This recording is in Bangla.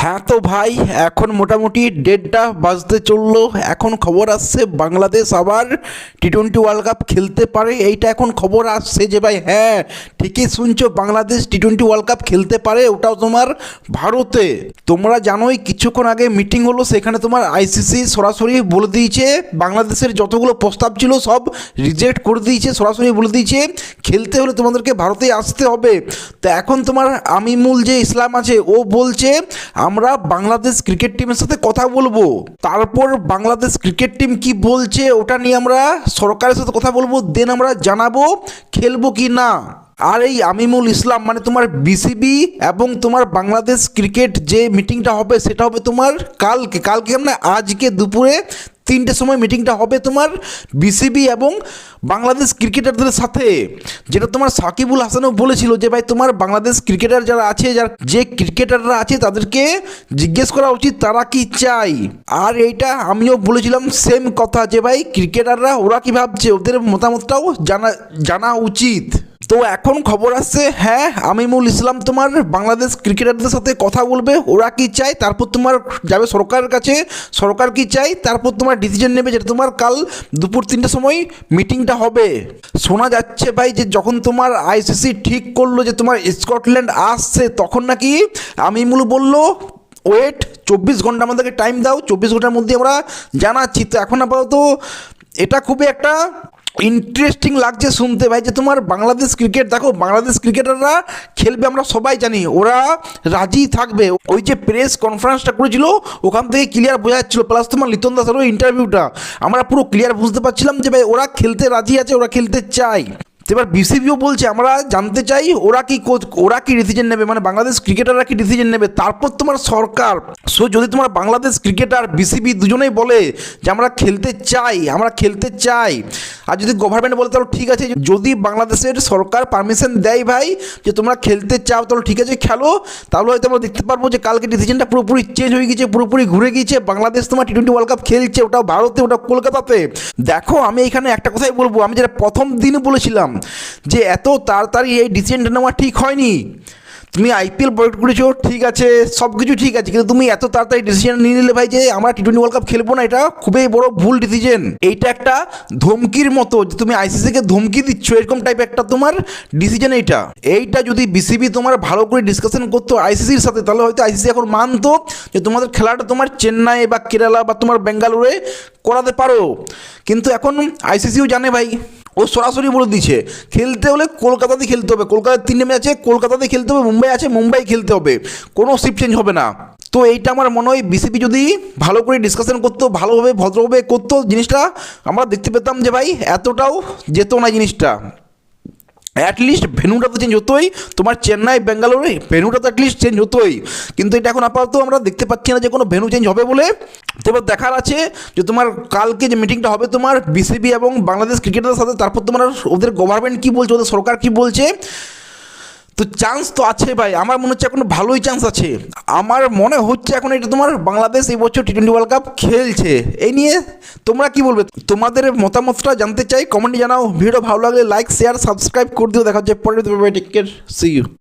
হ্যাঁ তো ভাই, এখন মোটামুটি দেড়টা বাজতে চলল। এখন খবর আসছে বাংলাদেশ আবার টি টোয়েন্টি ওয়ার্ল্ড কাপ খেলতে পারে। এইটা এখন খবর আসছে যে ভাই হ্যাঁ ঠিকই শুনছো, Bangladesh T twenty world cup খেলতে পারে, ওটাও তোমার ভারতে। তোমরা জানোই, কিছুক্ষণ আগে মিটিং হলো, সেখানে তোমার আইসিসি সরাসরি বলে দিয়েছে, বাংলাদেশের যতগুলো প্রস্তাব ছিল সব রিজেক্ট করে দিয়েছে, সরাসরি বলে দিয়েছে, খেলতে হলে তোমাদেরকে ভারতে আসতে হবে। তো এখন তোমার আমিমুল যে ইসলাম আছে, ও বলছে আমরা বাংলাদেশ ক্রিকেট টিমের সাথে কথা বলব। তারপর বাংলাদেশ ক্রিকেট টিম কি বলছে, ওটা নিয়ে আমরা সরকারের সাথে কথা বলব দেন আমরা জানাব খেলব কি না। আর এই আমিমুল ইসলাম মানে তোমার বিসিবি এবং তোমার বাংলাদেশ ক্রিকেট যে মিটিংটা হবে, সেটা হবে তোমার কালকে। কালকে মানে আজকে দুপুরে তিনটের সময় মিটিংটা হবে তোমার বিসিবি এবং বাংলাদেশ ক্রিকেটারদের সাথে। যেটা তোমার সাকিবুল হাসানও বলেছিল যে, ভাই, তোমার বাংলাদেশ ক্রিকেটার যারা আছে, যার যে ক্রিকেটাররা আছে, তাদেরকে জিজ্ঞেস করা উচিত, তারা কি চাই আর এইটা আমিও বলেছিলাম সেম কথা যে, ভাই, ক্রিকেটাররা, ওরা কি ভাবছে? ওদের মতামতটাও জানা জানা উচিত। তো এখন খবর আসছে হ্যাঁ আমিমুল ইসলাম তোমার বাংলাদেশ ক্রিকেটারদের সাথে কথা বলবে, ওরা কি চায়? তারপর তোমার যাবে সরকারের কাছে, সরকার কি চাই তারপর তোমার ডিসিশন নেবে যেটা তোমার কাল দুপুর তিনটের সময় মিটিংটা হবে। শোনা যাচ্ছে ভাই যে যখন তোমার আইসিসি ঠিক করল যে তোমার স্কটল্যান্ড আসছে, তখন নাকি আমিমুল বলল ওয়েট চব্বিশ ঘণ্টা আমাদেরকে টাইম দাও, চব্বিশ ঘণ্টার মধ্যে আমরা জানাচ্ছি। তো এখন আপাতত এটা খুবই একটা ইন্টারেস্টিং লাগছে শুনতে ভাই যে তোমার বাংলাদেশ ক্রিকেট দেখো বাংলাদেশ ক্রিকেটাররা খেলবে, আমরা সবাই জানি, ওরা রাজি থাকবে। ওই যে প্রেস কনফারেন্সটা করেছিল, ওখান থেকে ক্লিয়ার বোঝা যাচ্ছিল। প্লাস তোমার লিতন দাসের ওই ইন্টারভিউটা আমরা পুরো ক্লিয়ার বুঝতে পারছিলাম যে ভাই ওরা খেলতে রাজি আছে, ওরা খেলতে চায়। তো এবার বিসিবিও বলছে, আমরা জানতে চাই ওরা কি ওরা কি ডিসিশন নেবে? মানে বাংলাদেশ ক্রিকেটাররা কি ডিসিশন নেবে? তারপর তোমার সরকার। সো যদি তোমার বাংলাদেশ ক্রিকেটার বিসিবি দুজনেই বলে যে, আমরা খেলতে চাই, আমরা খেলতে চাই। আর যদি গভর্নমেন্ট বলে, তাহলে ঠিক আছে। যদি বাংলাদেশের সরকার পারমিশন দেয় ভাই, যে, তোমরা খেলতে চাও, তাহলে ঠিক আছে, খেলো। তাহলে হয়তো আমরা দেখতে পারব যে, কালকে ডিসিশনটা পুরোপুরি চেঞ্জ হয়ে গেছে পুরোপুরি ঘুরে গিয়েছে। বাংলাদেশ তোমার টি টোয়েন্টি ওয়ার্ল্ড কাপ খেলছে, ওটাও ভারতে ওটা কলকাতাতে। দেখো, আমি এখানে একটা কথাই বলব, আমি যেটা প্রথম দিন বলেছিলাম যে এত তাড়াতাড়ি এই ডিসিশনটা নেওয়া ঠিক হয়নি। তুমি আইপিএল বয়কট করেছ, ঠিক আছে সব কিছু ঠিক আছে, কিন্তু তুমি এত তাড়াতাড়ি ডিসিশন নিয়ে নিলে ভাই যে আমরা টি টোয়েন্টি ওয়ার্ল্ড কাপ খেলব না, এটা খুবই বড় ভুল ডিসিশন এইটা একটা ধমকির মতো যে তুমি আইসিসিকে ধমকি দিচ্ছ, এরকম টাইপ একটা তোমার ডিসিশন এইটা। এইটা যদি বিসিবি তোমার ভালো করে ডিসকাশন করতো আইসিসির সাথে, তাহলে হয়তো আইসিসি এখন মানতো যে তোমাদের খেলাটা তোমার চেন্নাই বা কেরালা বা তোমার বেঙ্গালুরে করাতে পারো। কিন্তু এখন আইসিসিও জানে ভাই। ও সরাসরি বলে দিচ্ছে খেলতে হলে কলকাতাতে খেলতে হবে। কলকাতার তিনটে ম্যাচ আছে কলকাতাতে খেলতে হবে, মুম্বাই আছে, মুম্বাই খেলতে হবে। কোনো শিফট চেঞ্জ হবে না। তো এইটা আমার মনে হয় বিসিবি যদি ভালো করে ডিসকাশন করতো, ভালোভাবে, ভদ্রভাবে করতো জিনিসটা, আমরা দেখতে পেতাম যে ভাই এতটাও যেত না জিনিসটা। অ্যাটলিস্ট ভেনুটা তো চেঞ্জ হতোই, তোমার চেন্নাই বেঙ্গালোরে ভেনুটা তো অ্যাটলিস্ট চেঞ্জ হতোই। কিন্তু এটা এখন আপাতত আমরা দেখতে পাচ্ছি না যে কোনো ভেনু চেঞ্জ হবে বলে। এবার দেখার আছে যে তোমার কালকে যে মিটিংটা হবে তোমার বিসিবি এবং বাংলাদেশ ক্রিকেটারের সাথে, তারপর তোমার ওদের গভর্নমেন্ট কী বলছে, ওদের সরকার কী বলছে, তো চান্স তো আছে ভাই। আমার মনে হচ্ছে এখন ভালোই চান্স আছে। আমার মনে হচ্ছে এখন এটা তোমার বাংলাদেশ এই বছর টি টোয়েন্টি ওয়ার্ল্ড কাপ খেলছে। এই নিয়ে তোমরা কি বলবে? তোমাদের মতামতটা জানতে চাই কমেন্টে জানাও। ভিডিও ভালো লাগলে লাইক শেয়ার সাবস্ক্রাইব করে দিও। দেখা হচ্ছে পরের সি ইউ